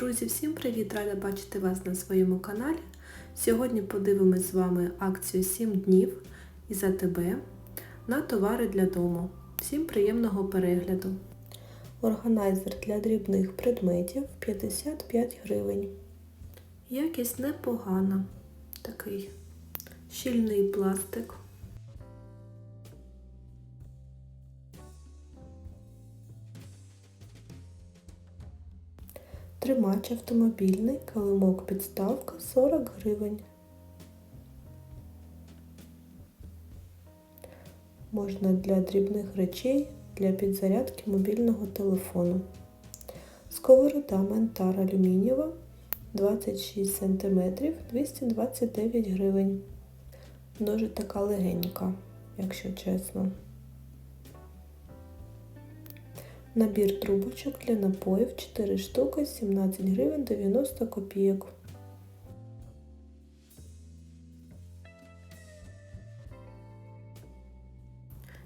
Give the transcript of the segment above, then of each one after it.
Друзі, всім привіт! Рада бачити вас на своєму каналі. Сьогодні подивимось з вами акцію 7 днів із АТБ на товари для дому. Всім приємного перегляду. Органайзер для дрібних предметів 55 гривень. Якість непогана. Такий щільний пластик. Тримач автомобільний, килимок підставка 40 гривень. Можна для дрібних речей, для підзарядки мобільного телефону. Сковорода ментар алюмінієва 26 см 229 гривень. Дуже така легенька, якщо чесно. Набір трубочок для напоїв 4 штуки 17 гривень 90 копійок.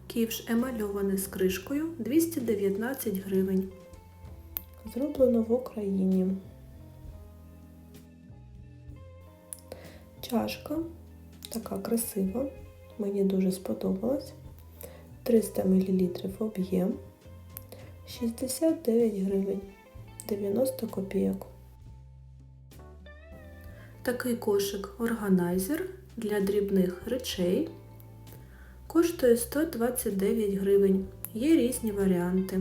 Ківш емальований з кришкою 219 гривень. Зроблено в Україні. Чашка така красива. Мені дуже сподобалась. 300 мл об'єм. 69 гривень 90 копійок. Такий кошик органайзер для дрібних речей коштує 129 гривень. Є різні варіанти.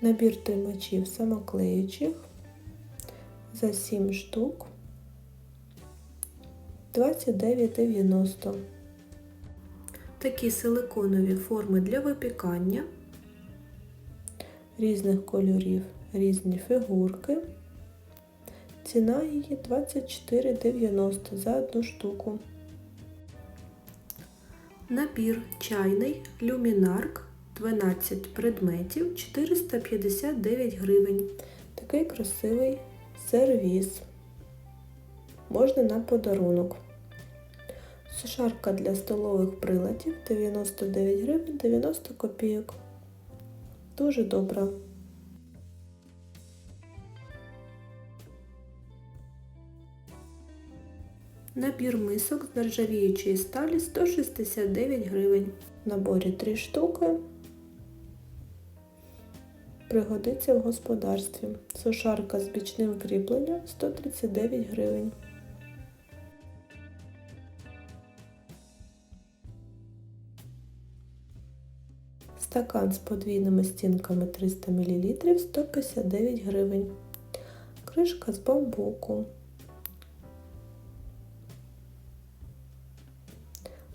Набір тримачів самоклеючих за 7 штук 29,90. Такі силиконові форми для випікання різних кольорів, різні фігурки. Ціна її 24,90 за одну штуку. Набір чайний люмінарк 12 предметів 459 гривень. Такий красивий сервіс. Можна на подарунок. Сушарка для столових приладів 99 гривень 90 копійок. Дуже добра. Набір мисок з нержавіючої сталі 169 гривень. В наборі 3 штуки. Пригодиться в господарстві. Сушарка з бічним кріпленням 139 гривень. Стакан з подвійними стінками 300 мл 159 гривень. Кришка з бамбуку.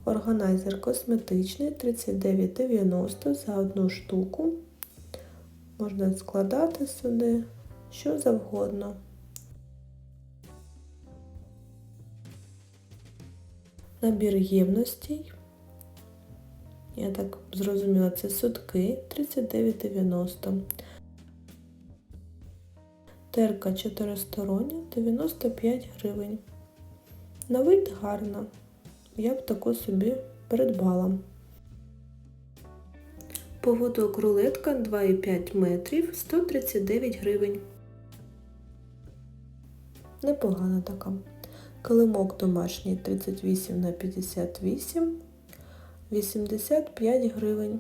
Органайзер косметичний 39,90 за одну штуку. Можна складати сюди що завгодно. Набір ємностей. Я так зрозуміла, це сутки 39,90. Терка чотиристороння 95 гривень. На вид гарна. Я б таку собі придбала. Поводок рулетка 2,5 метрів 139 гривень. Непогана така. Килимок домашній 38 на 58 85 гривень.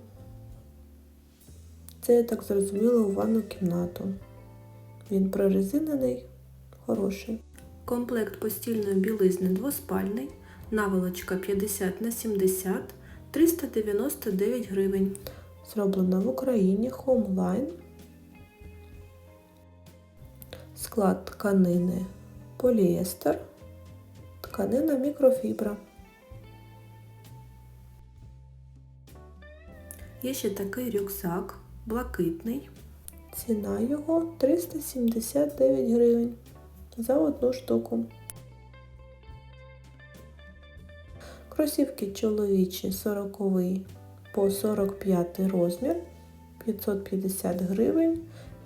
Це я так зрозуміла у ванну кімнату. Він прорезинений, хороший. Комплект постільної білизни двоспальний, наволочка 50 на 70 399 гривень. Зроблена в Україні Homeline. Склад тканини поліестер, тканина мікрофібра. Є ще такий рюкзак, блакитний. Ціна його 379 гривень за одну штуку. Кросівки чоловічі 40 по 45 розмір 550 гривень.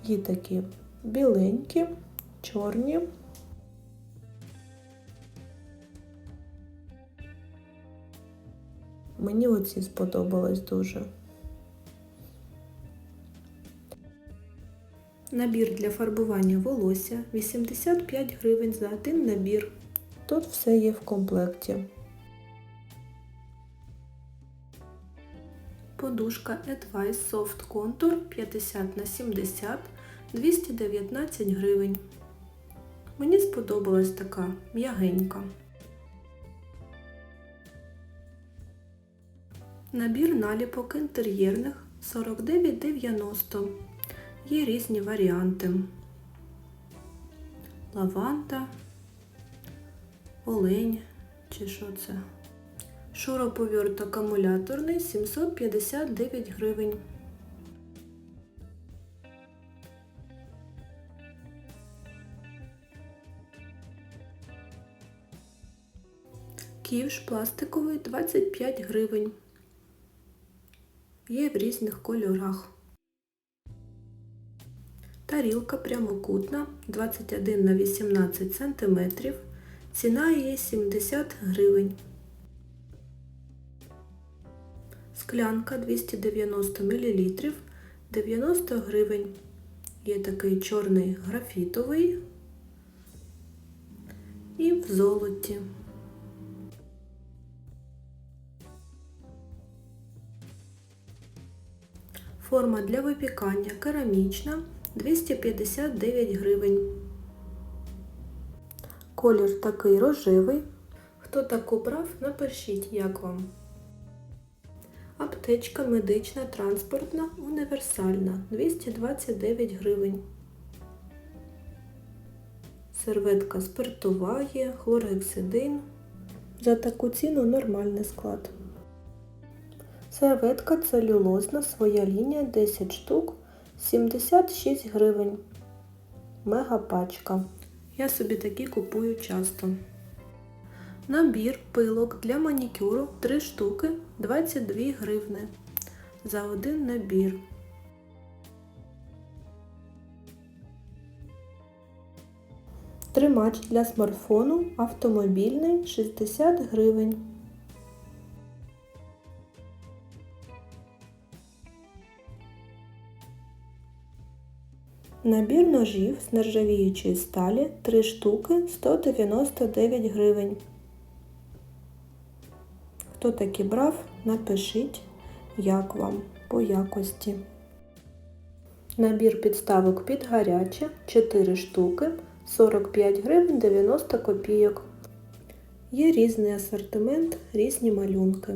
Є такі біленькі, чорні. Мені оці сподобались дуже. Набір для фарбування волосся 85 гривень за один набір. Тут все є в комплекті. Подушка Advice Soft Contour 50 на 70 219 гривень. Мені сподобалась така м'ягенька. Набір наліпок інтер'єрних 49,90. Є різні варіанти. Лаванда, олень чи що це. Шуруповерт акумуляторний 759 гривень. Ківш пластиковий 25 гривень. Є в різних кольорах. Тарілка прямокутна 21 на 18 см. Ціна її 70 гривень. Склянка 290 мл 90 гривень. Є такий чорний графітовий і в золоті. Форма для випікання керамічна 259 гривень. Колір такий рожевий. Хто так обрав, напишіть, як вам. Аптечка медична, транспортна, універсальна 229 гривень. Серветка спиртова є, хлоргексидин. За таку ціну нормальний склад. Серветка целюлозна, своя лінія 10 штук, 76 гривень. Мега пачка. Я собі такі купую часто. Набір пилок для манікюру 3 штуки 22 гривни за один набір. Тримач для смартфону автомобільний 60 гривень. Набір ножів з нержавіючої сталі 3 штуки 199 гривень. Хто таки брав, напишіть, як вам по якості. Набір підставок під гаряче 4 штуки 45 гривень 90 копійок. Є різний асортимент, різні малюнки.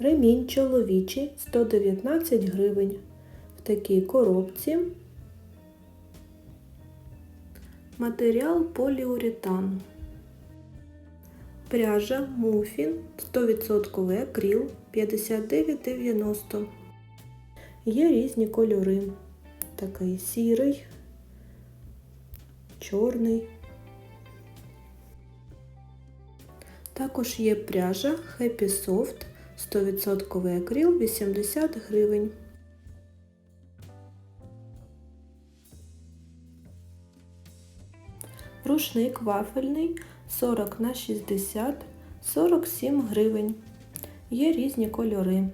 Ремінь чоловічий 119 гривень. Такій коробці. Матеріал поліуретан. Пряжа муфін 100% акріл 59,90. Є різні кольори. Такий сірий, чорний. Також є пряжа Happy Soft 100% акріл 80 гривень. Рушник вафельний 40 на 60 47 гривень. Є різні кольори.